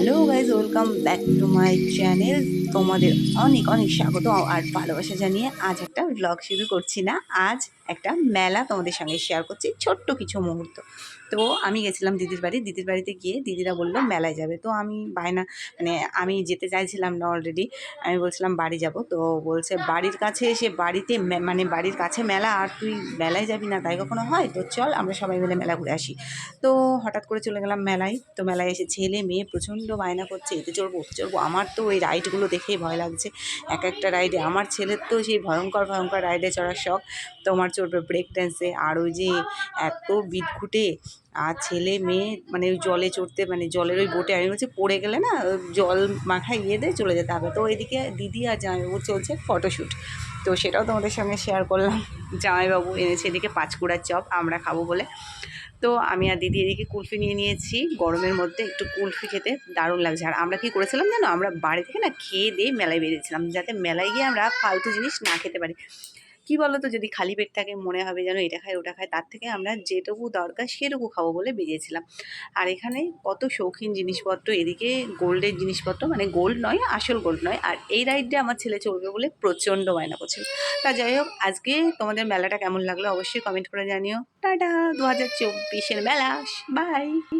Hello guys welcome back to my channel. তোমাদের অনেক অনেক স্বাগত আর ভালোবাসা জানিয়ে আজ একটা ব্লগ শুরু করছি না। আজ একটা মেলা তোমাদের সঙ্গে শেয়ার করছি, ছোট্ট কিছু মুহূর্ত। তো আমি গেছিলাম দিদির বাড়ি, দিদির বাড়িতে গিয়ে দিদিরা বলল মেলায় যাবে। তো আমি বায়না মানে আমি যেতে চাইছিলাম না অলরেডি আমি বলছিলাম বাড়ি যাব। তো বলছে, বাড়ির কাছে এসে বাড়িতে মানে বাড়ির কাছে মেলা, আর তুই মেলায় যাবি না, তাই কখনো হয়? তো চল, আমরা সবাই মিলে মেলা ঘুরে আসি। তো হঠাৎ করে চলে গেলাম মেলায়। তো মেলায় এসে ছেলে, মেয়ে প্রচণ্ড বায়না করছে, এতে চড়বো, ওতে চড়বো। আমার তো ওই রাইডগুলো দেখেই ভয় লাগছে। এক একটা রাইডে আমার ছেলের তো সেই ভয়ঙ্কর ভয়ঙ্কর রাইডে চড়ার শখ। তোমার চড়বে ব্রেক ড্যান্সে আর ওই যে এত বিদঘুটে আর ছেলে মেয়ে মানে ওই জলে চড়তে মানে জলের ওই বোটে আমি বলছি, পড়ে গেলে না জল মাখায় গিয়ে দিয়ে চলে যেতে হবে। তো এদিকে দিদি আর জামাইবাবু চলছে ফটোশ্যুট তো সেটাও তোমাদের সঙ্গে শেয়ার করলাম। জামাইবাবু এনেছে এদিকে পাঁচকুড়ার চপ, আমরা খাব বলে। তো আমি আর দিদি এদিকে কুলফি নিয়ে নিয়েছি, গরমের মধ্যে একটু কুলফি খেতে দারুণ লাগছে। আর আমরা কি করেছিলাম জানো, আমরা বাড়ি থেকে না খেয়ে দিয়ে মেলায় বেরিয়েছিলাম, যাতে মেলায় গিয়ে আমরা ফালতু জিনিস না খেতে পারি। কি বলো তো যদি খালি পেট থাকে, মনে হবে যেন এটা খাই ওটা খায়। তার থেকে আমরা যেটুকু দরকার, সেটুকু খাব বলে বেরিয়েছিলাম। আর এখানে কত শৌখিন জিনিসপত্র, এদিকে গোল্ডের জিনিসপত্র মানে গোল্ড নয়, আসল গোল্ড নয়। আর এই রাইডে আমার ছেলে চলবে বলে প্রচণ্ড বায়না করছিল। তা যাই হোক, আজকে তোমাদের মেলাটা কেমন লাগল অবশ্যই কমেন্ট করে জানিও। টাটা, দু হাজার চব্বিশের মেলা। বাই!